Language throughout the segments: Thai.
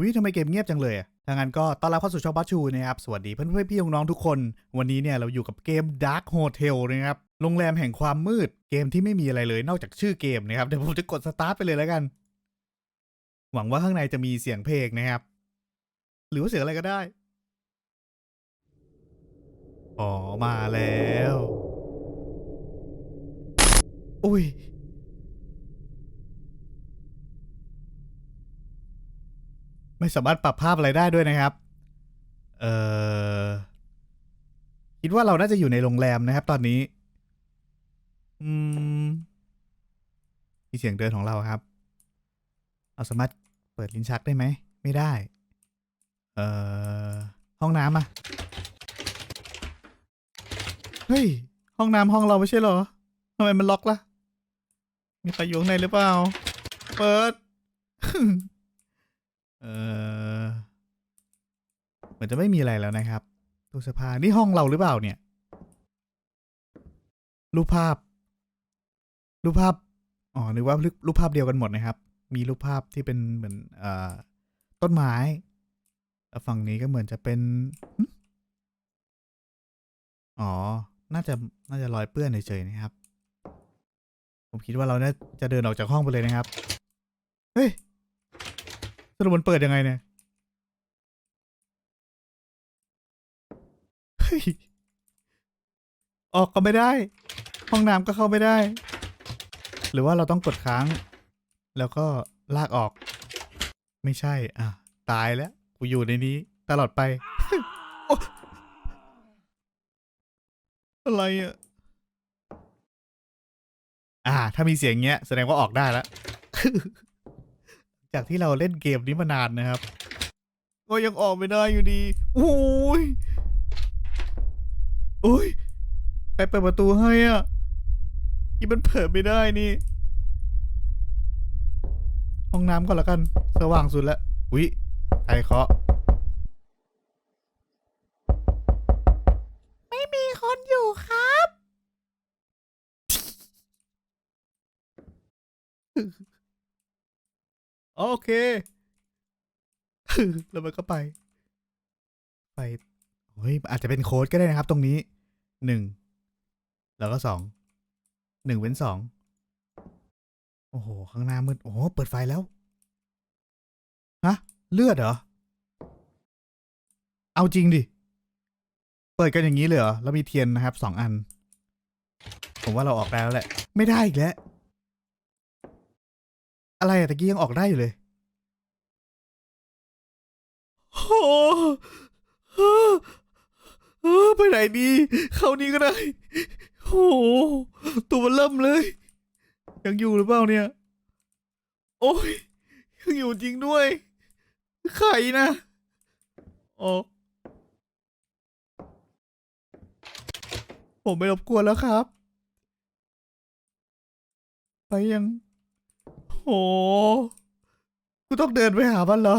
อุ้ยทำไมเกมเงียบจังเลยถ้างั้นก็ต้อนรับเข้าสู่ช่องบัชชูนะครับ สวัสดีเพื่อนเพื่อนๆพี่น้องๆทุกคน วันนี้เนี่ยเราอยู่กับเกม Dark Hotel นะครับ โรงแรมแห่งความมืด เกมที่ไม่มีอะไรเลยนอกจากชื่อเกมนะครับ เดี๋ยวผมจะกดสตาร์ทไปเลยแล้วกัน หวังว่าข้างในจะมีเสียงเพลงนะครับ หรือว่าเสียงอะไรก็ได้ อ๋อ มาแล้ว อุ้ย ไม่สามารถปรับภาพอะไรได้ด้วยนะครับ เออคิดว่าเราน่าจะอยู่ในโรงแรมนะครับ ตอนนี้ อืมมีเสียงเดินของเราครับเราสามารถเปิดลิ้นชักได้ไหม ไม่ได้ เอ่อ ห้องน้ำอะเฮ้ย ห้องน้ำห้องเราไม่ใช่เหรอทำไมมันล็อกล่ะ มีใครอยู่ข้างในหรือเปล่า เปิด เออเหมือนจะไม่มีอะไรแล้วนะครับตู้เสื้อผ้านี่ห้องเราหรือเปล่าเนี่ย รูปภาพ รูปภาพ อ๋อ นึกว่ารูปภาพเดียวกันหมดนะครับ มีรูปภาพที่เป็นเหมือนเอ่อต้นไม้แล้วฝั่งนี้ก็เหมือนจะเป็น อ๋อ น่าจะ น่าจะรอยเปื้อนเฉยๆนะครับ ผมคิดว่าเราน่าจะเดินออกจากห้องไปเลยนะครับ เฮ้ย สรุปมันเปิดยังไงเนี่ย เฮ้ย ออกก็ไม่ได้ ห้องน้ำก็เข้าไม่ได้ หรือว่าเราต้องกดค้าง แล้วก็ลากออก ไม่ใช่ อะ ตายแล้ว กูอยู่ในนี้ ตลอดไป อะอะไรอะ อ่า ถ้ามีเสียงเงี้ย แสดงว่าออกได้แล้ว จากที่เราเล่นเกมนี้มานานนะครับ ก็ยังออกไม่ได้อยู่ดีโอ้ยโอ้ยใครเปิดประตูให้อะที่มันเปิดไม่ได้นี่ ห้องน้ำก่อนละกัน สว่างสุดแล้ววิใครเคาะไม่มีคนอยู่ครับ โอเคแล้วมันก็ไป ไปเฮ้ยอาจจะเป็นโค้ดก็ได้นะครับ ตรงนี้หนึ่งแล้วก็สองหนึ่งเป็นสองโอ้โห ข้างหน้ามืดโอ้โห เปิดไฟแล้วฮะเลือดเหรอ เอาจริงดิ เปิดกันอย่างนี้เลยเหรอ แล้วมีเทียนนะครับสองอัน ผมว่าเราออกได้แล้วแหละ ไม่ได้อีกแล้ว อะไรอะตะกี้ยังออกได้อยู่เลยโอ้โหเออไปไหนดีเข้านี้ก็ได้โอ้โหตัวมันเริ่มเลย ยังอยู่หรือเปล่าเนี่ย โอ้ยยังอยู่จริงด้วยใครนะออกผมไม่รบกวนแล้วครับ ไปยัง หกูต้องเดินไปหามันเหรอ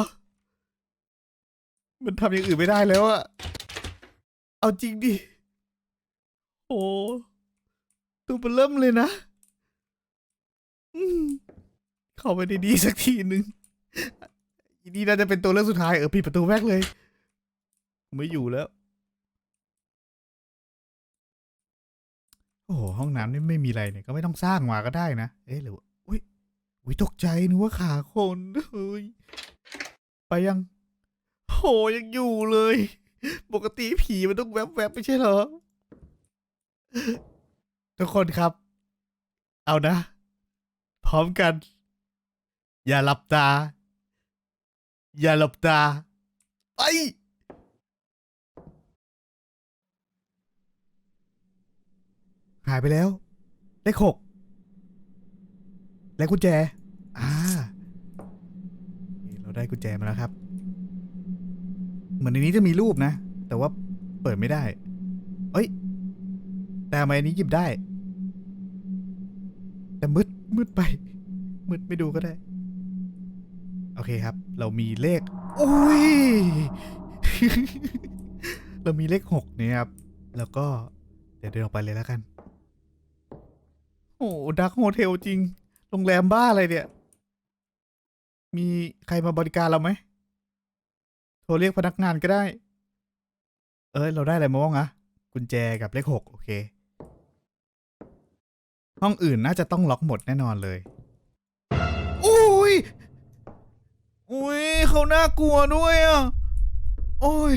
มันทำอย่างอื่นไม่ได้แล้วอะเอาจริงดิโหตัวมันเริ่มเลยนะอืมเข้าไปในดีสักทีหนึ่งอีนี่น่าจะเป็นตัวเลือกสุดท้ายเออปิดประตูแรกเลย ไม่อยู่แล้ว โอ้โหห้องน้ำนี่ไม่มีอะไรเนี่ย ก็ไม่ต้องสร้างมาก็ได้นะ เอ๊ะหรือ ว่าอุ้ยตกใจนึกว่าขาคนเฮ้ยไปยังโหยังอยู่เลย ปกติผีมันต้องแวบๆไม่ใช่เหรอ ทุกคนครับ เอานะ พร้อมกัน อย่าหลับตา อย่าหลับตา ไปหายไปแล้ว เลขหกและกุญแจ ได้กุญแจมาแล้วครับ เหมือนในนี้จะมีรูปนะ แต่ว่าเปิดไม่ได้ เอ้ย แต่ทำไมอันนี้หยิบได้ แต่มืดมืดไป มืดไม่ดูก็ได้ โอเคครับ เรามีเลข โอ้ย เรามีเลขหกนี่ครับ แล้วก็เดี๋ยวเดินออกไปเลยแล้วกัน โอ้ดักโฮเทลจริง โรงแรมบ้าอะไรเนี่ย มีใครมาบริการเราไหมโทรเรียกพนักงานก็ได้ เอ้ย เราได้อะไรมาบ้างอะกุญแจกับเลขหกโอเค ห้องอื่นน่าจะต้องล็อกหมดแน่นอนเลย อุ้ย อุ้ยเขาน่ากลัวด้วยอะ โอ้ย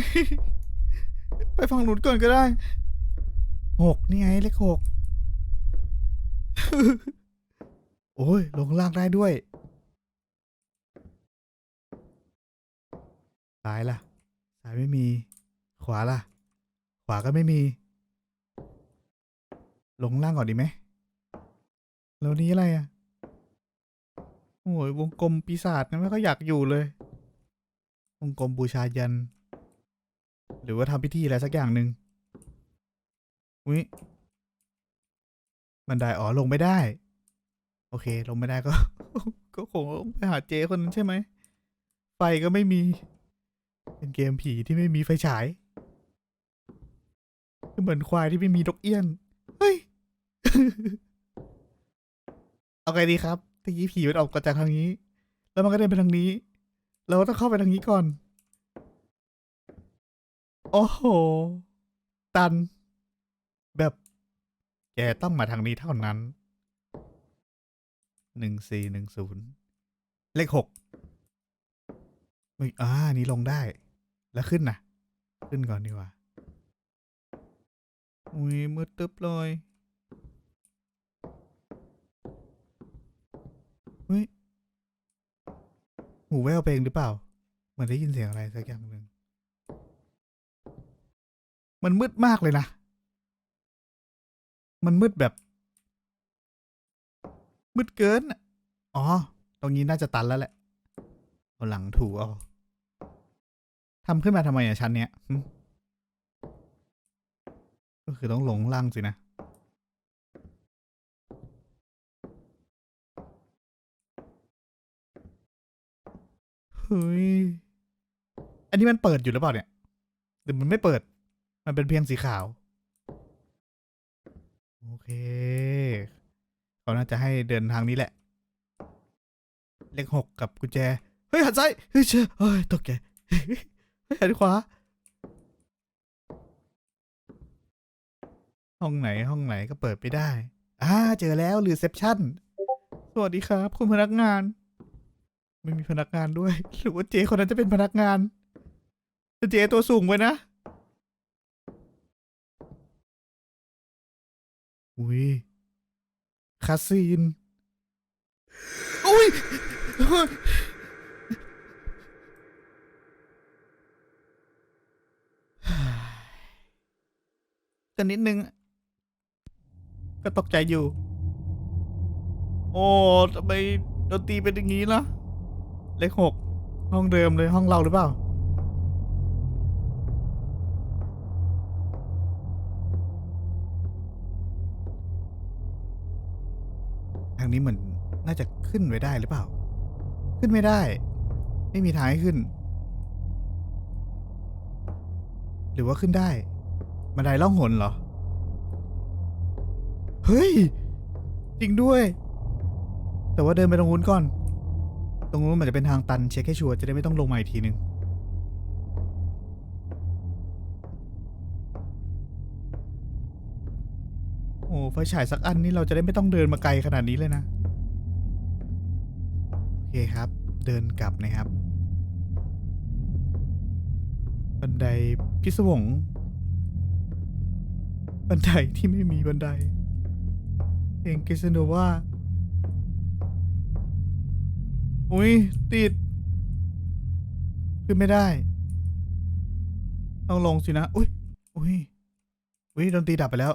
ไปฝั่งหนุนก่อนก็ได้หกนี่ไงเลขหก โอ้ย ลงล่างได้ด้วย ซ้ายล่ะ ซ้ายไม่มี ขวาล่ะ ขวาก็ไม่มี ลงล่างก่อนดีไหมแล้วนี้อะไรอะ โอ้ยวงกลมปีศาจนะไม่ค่อยอยากอยู่เลย วงกลมบูชายัน หรือว่าทำพิธีอะไรสักอย่างหนึ่งอุ้ยบันไดอ๋อลงไม่ได้ โอเค ลงไม่ได้ก็ ก็คงต้องไปหาเจคนนั้นใช่ไหมไฟก็ไม่มี เป็นเกมผีที่ไม่มีไฟฉายเหมือนควายที่ไม่มีนกเอี้ยน เฮ้ย เอาไงดีครับตะกี้ผีมันออกมาจากทางนี้ แล้วมันก็เดินไปทางนี้ เราต้องเข้าไปทางนี้ก่อน โอ้โห ตัน แบบ แกต้องมาทางนี้เท่านั้น หนึ่งสี่หนึ่งศูนย์ เลขหก อุ๊ยอ่านี่ลงได้ แล้วขึ้นนะขึ้นก่อนดีกว่า อุ้ยมืดตึ๊บเลยเฮ้ยหูแววไปเองหรือเปล่า เหมือนได้ยินเสียงอะไรสักอย่างหนึ่ง มันมืดมากเลยนะ มันมืดแบบ มืดเกินอะอ๋อ ตรงนี้น่าจะตันแล้วแหละ เอาหลังถูเอา ทำขึ้นมาทำไมอะชั้นเนี้ยก็คือต้องลงล่างสินะ เฮ้ย อันนี้มันเปิดอยู่หรือเปล่าเนี่ย หรือมันไม่เปิด มันเป็นเพียงสีขาว โอเค เขาน่าจะให้เดินทางนี้แหละ เลขหกกับกุญแจ เฮ้ย หันซ้าย เฮ้ยเชื่อเฮ้ยตกใจ เฮ้ยหันขวา ห้องไหนห้องไหนก็เปิดไปได้อ่าเจอแล้วรีเซพชั่น สวัสดีครับ คุณพนักงาน ไม่มีพนักงานด้วย หรือว่าเจคนนั้นจะเป็นพนักงานแต่เจตัวสูงไปนะ อุ้ยคาซีน อุ้ย กันนิดนึง ก็ตกใจอยู่ โอ้ทำไมดนตรีเป็นอย่างนี้ล่ะ เลขหกห้องเดิมเลยห้องเราหรือเปล่า ทางนี้เหมือนน่าจะขึ้นไว้ได้หรือเปล่า ขึ้นไม่ได้ ไม่มีทางให้ขึ้น หรือว่าขึ้นได้ บันไดล่องหนเหรอ เฮ้ย จริงด้วย แต่ว่าเดินไปตรงนู้นก่อน ตรงนู้นมันจะเป็นทางตันเช็คให้ชัวร์จะได้ไม่ต้องลงมาอีกทีหนึ่งโอ้ไฟฉายสักอันนี่เราจะได้ไม่ต้องเดินมาไกลขนาดนี้เลยนะ โอเคครับ เดินกลับนะครับ บันไดพิศวง บันไดที่ไม่มีบันไดเพลงกิสโนว่าอุ้ยติด ขึ้นไม่ได้ ต้องลงสินะ อุ้ยอุ้ยอุ้ยดนตรีดับไปแล้ว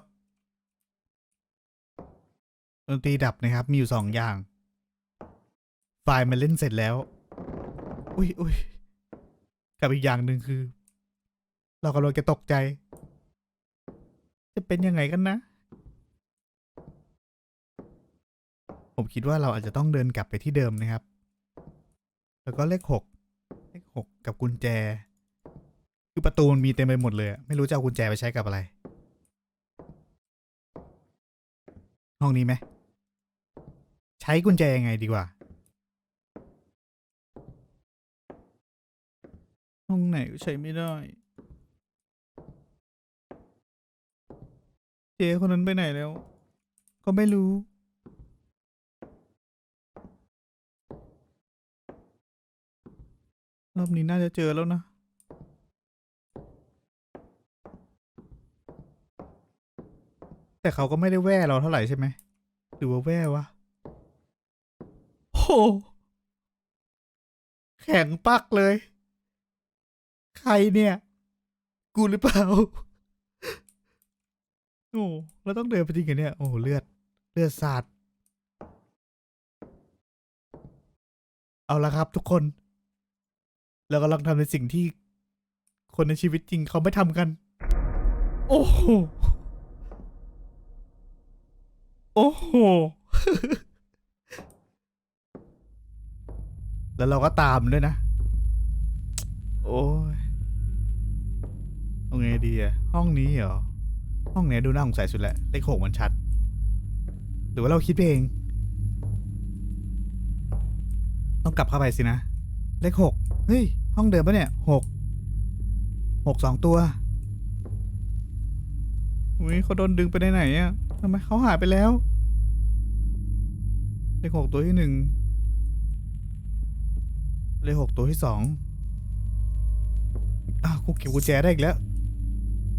ดนตรีดับนะครับ มีอยู่สองอย่าง ไฟล์มันเล่นเสร็จแล้ว อุ้ยอุ้ยกับอีกอย่างหนึ่งคือ เรากำลังจะตกใจ จะเป็นยังไงกันนะ ผมคิดว่าเราอาจจะต้องเดินกลับไปที่เดิมนะครับ แล้วก็เลขหกเลขหกกับกุญแจ คือประตูมันมีเต็มไปหมดเลยไม่รู้จะเอากุญแจไปใช้กับอะไร ห้องนี้ไหมใช้กุญแจยังไงดีกว่า ห้องไหนก็ใช้ไม่ได้ เจคนนั้นไปไหนแล้ว ก็ไม่รู้ รอบนี้น่าจะเจอแล้วนะ แต่เขาก็ไม่ได้แว่เราเท่าไหร่ใช่ไหมหรือว่าแว่วะโอ้โหแข็งปักเลย ใครเนี่ย กูหรือเปล่า โอ้เราต้องเดินไปจริงเหรอเนี่ย โอ้โหเลือด เลือดสาด เอาละครับทุกคน เรากำลังทำในสิ่งที่ คนในชีวิตจริงเขาไม่ทำกัน โอ้โห โอ้โห แล้วเราก็ตามด้วยนะ โอ้ยเอาไงดีอะห้องนี้เหรอ ห้องเนี้ยดูน่าสงสัยสุดแหละเลขหกมันชัด หรือว่าเราคิดเอง ต้องกลับเข้าไปสินะ เลขหกเฮ้ย ห้องเดิมปะเนี่ยหกหกสองตัวอุ้ยเขาโดนดึงไปได้ไหนอะทำไมเขาหายไปแล้ว เลขหกตัวที่หนึ่งเลขหกตัวที่สองอ้าวกูเก็บกุญแจได้อีกแล้ว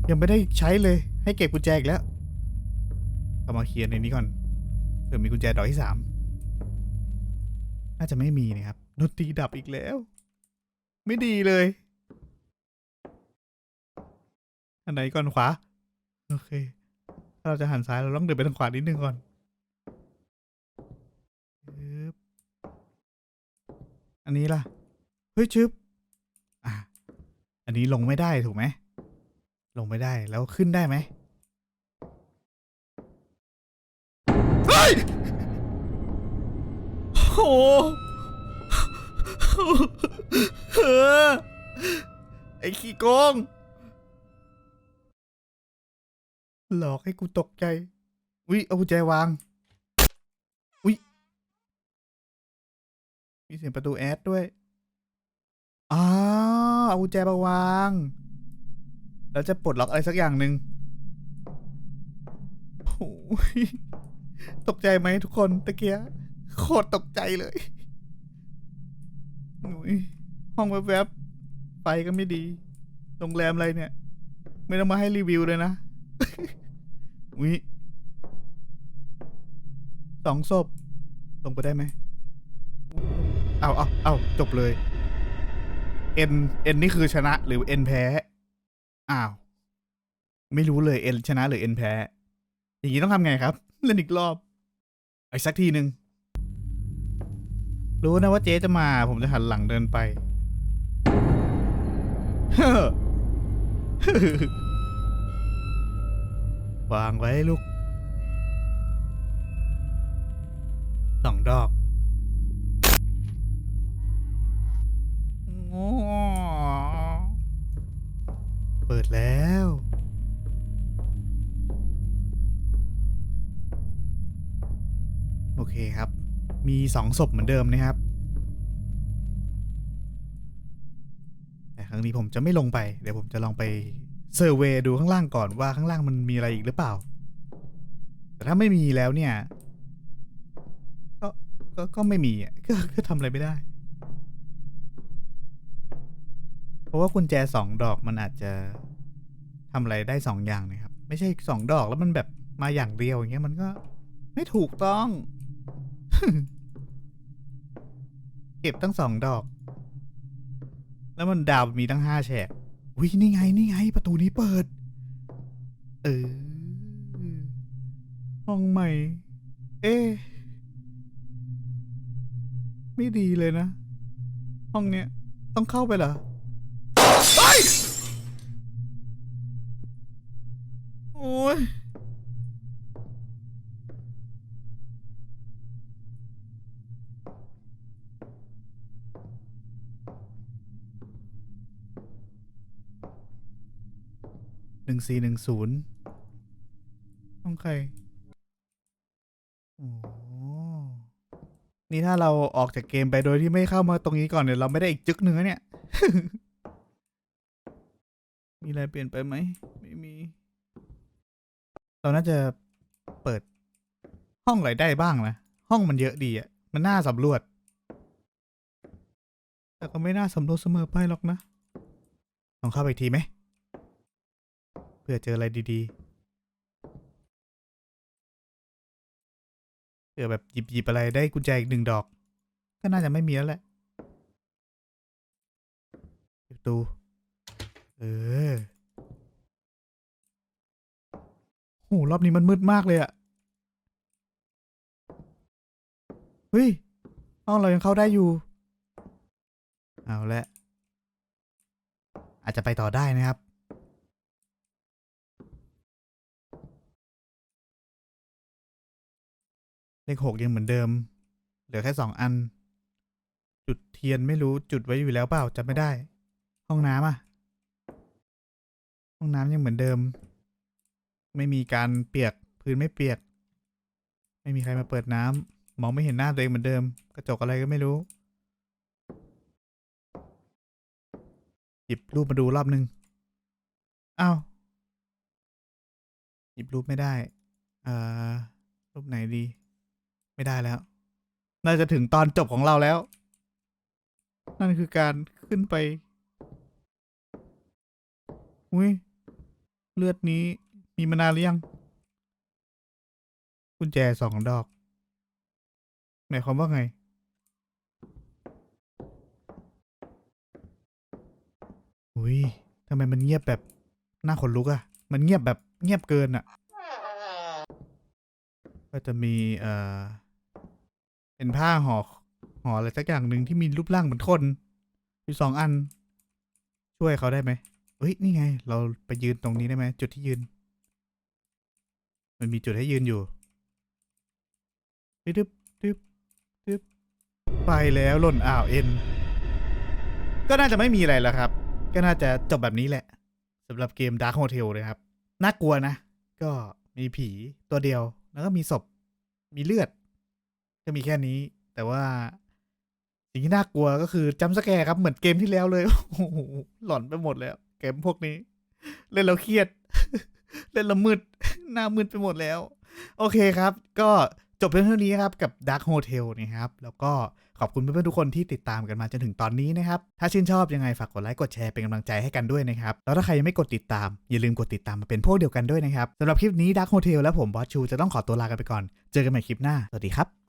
ยังไม่ได้ใช้เลย ให้เก็บกุญแจอีกแล้วเอามาเคลียร์ในนี้ก่อนเผื่อมีกุญแจดอกที่สามน่าจะไม่มีนะครับดนตรีดับอีกแล้ว ไม่ดีเลย อันไหนก่อนขวา โอเค ถ้าเราจะหันซ้ายเราต้องเดินไปทางขวานิดนึงก่อนอันนี้ล่ะ เฮ้ยชึบอะอันนี้ลงไม่ได้ถูกไหม ลงไม่ได้แล้วขึ้นได้ไหม เฮ้ยโอ้โหเออไอ้ขี้โกง หลอกให้กูตกใจวิเอากุญแจวางวิมีเสียงประตูแอดด้วยอ้าเอากุญแจมาวาง แล้วจะปลดล็อกอะไรสักอย่างหนึ่งโอ้ย ตกใจไหมทุกคนตะเกียโคตรตกใจเลยหนุยห้องแวบๆไฟก็ไม่ดีโรงแรมอะไรเนี่ย ไม่ต้องมาให้รีวิวเลยนะวิสองศพลงไปได้ไหมเอาเอาเอาจบเลยเอ็นเอ็นนี่คือชนะหรือเอ็นแพ้ อ้าว ไม่รู้เลยเอ็นชนะหรือเอ็นแพ้ อย่างนี้ต้องทำไงครับ เล่นอีกรอบ อีกสักทีหนึ่งรู้นะว่าเจ๊จะมา ผมจะหันหลังเดินไป เฮ้อวางไว้ลูกสองดอกเปิดแล้ว เคครับ มีสองศพเหมือนเดิมนะครับ แต่ครั้งนี้ผมจะไม่ลงไป เดี๋ยวผมจะลองไปเซอร์เวย์ดูข้างล่างก่อนว่าข้างล่างมันมีอะไรอีกหรือเปล่า แต่ถ้าไม่มีแล้วเนี่ย ก็ก็ก็ไม่มีอะก็ก็ทำอะไรไม่ได้ เพราะว่ากุญแจสองดอกมันอาจจะทำอะไรได้สองอย่างนะครับ ไม่ใช่สองดอกแล้วมันแบบมาอย่างเดียวอย่างเงี้ยมันก็ไม่ถูกต้อง เก็บตั้งสองดอก แล้วมันดาวมีตั้งห้าแฉกวินี่ไง นี่ไง ประตูนี้เปิด เออ ห้องใหม่ เอ๊ะไม่ดีเลยนะ ห้องเนี้ย ต้องเข้าไปเหรอ หนึ่งสี่หนึ่งศูนย์ห้องใครโอ้นี่ถ้าเราออกจากเกมไปโดยที่ไม่เข้ามาตรงนี้ก่อนเนี่ยเราไม่ได้อีกจึกหนึ่งเนี่ย มีอะไรเปลี่ยนไปไหม ไม่มี เราน่าจะเปิดห้องอะไรได้บ้างนะ ห้องมันเยอะดีอะมันน่าสำรวจ แต่ก็ไม่น่าสำรวจเสมอไปหรอกนะ ลองเข้าไปทีไหม เพื่อเจออะไรดีๆเผื่อแบบหยิบหยิบอะไรได้กุญแจอีกหนึ่งดอก ก็น่าจะไม่มีแล้วแหละดประตู เออ โห รอบนี้มันมืดมากเลยอะเฮ้ยห้องเรายังเข้าได้อยู่ เอาละ อาจจะไปต่อได้นะครับ เลขหกยังเหมือนเดิม เหลือแค่สองอัน จุดเทียนไม่รู้จุดไว้อยู่แล้วเปล่าจำไม่ได้ ห้องน้ำอะห้องน้ำยังเหมือนเดิม ไม่มีการเปียกพื้นไม่เปียก ไม่มีใครมาเปิดน้ำมองไม่เห็นหน้าตัวเองเหมือนเดิม กระจกอะไรก็ไม่รู้ หยิบรูปมาดูรอบนึงอ้าวหยิบรูปไม่ได้ เอ่อ รูปไหนดี ไม่ได้แล้ว น่าจะถึงตอนจบของเราแล้ว นั่นคือการขึ้นไป อุ้ย เลือดนี้มีมานานหรือยัง กุญแจสองดอก หมายความว่าไง อุ้ยทำไมมันเงียบแบบน่าขนลุกอะมันเงียบแบบเงียบเกินอะก็จะมี เอ่อ เป็นผ้าห่อห่ออะไรสักอย่างหนึ่งที่มีรูปร่างเหมือนคนอยู่สองอัน ช่วยเขาได้ไหมเฮ้ยนี่ไง เราไปยืนตรงนี้ได้ไหมจุดที่ยืน มันมีจุดให้ยืนอยู่ดึบดึบดึบไปแล้วหล่นอ่าวเอ็น ก็น่าจะไม่มีอะไรแล้วครับ ก็น่าจะจบแบบนี้แหละสำหรับเกม Dark Hotel นะครับ น่ากลัวนะ ก็มีผีตัวเดียว แล้วก็มีศพ มีเลือด ก็มีแค่นี้ แต่ว่าสิ่งที่น่ากลัวก็คือจัมป์สแกร์ครับเหมือนเกมที่แล้วเลยโอ้โหหลอนไปหมดแล้วเกมพวกนี้ เล่นแล้วเครียด เล่นแล้วมืด หน้ามืดไปหมดแล้ว โอเคครับ ก็จบเพียงเท่านี้ครับกับ Dark Hotel นะครับ แล้วก็ขอบคุณเพื่อนๆทุกคนที่ติดตามกันมาจนถึงตอนนี้นะครับ ถ้าชื่นชอบยังไงฝากกดไลค์กดแชร์เป็นกำลังใจให้กันด้วยนะครับ แล้วถ้าใครยังไม่กดติดตาม อย่าลืมกดติดตามมาเป็นพวกเดียวกันด้วยนะครับสำหรับคลิปนี้ Dark Hotel และผมบอสชูจะต้องขอตัวลากันไปก่อน เจอกันใหม่คลิปหน้า สวัสดีครับ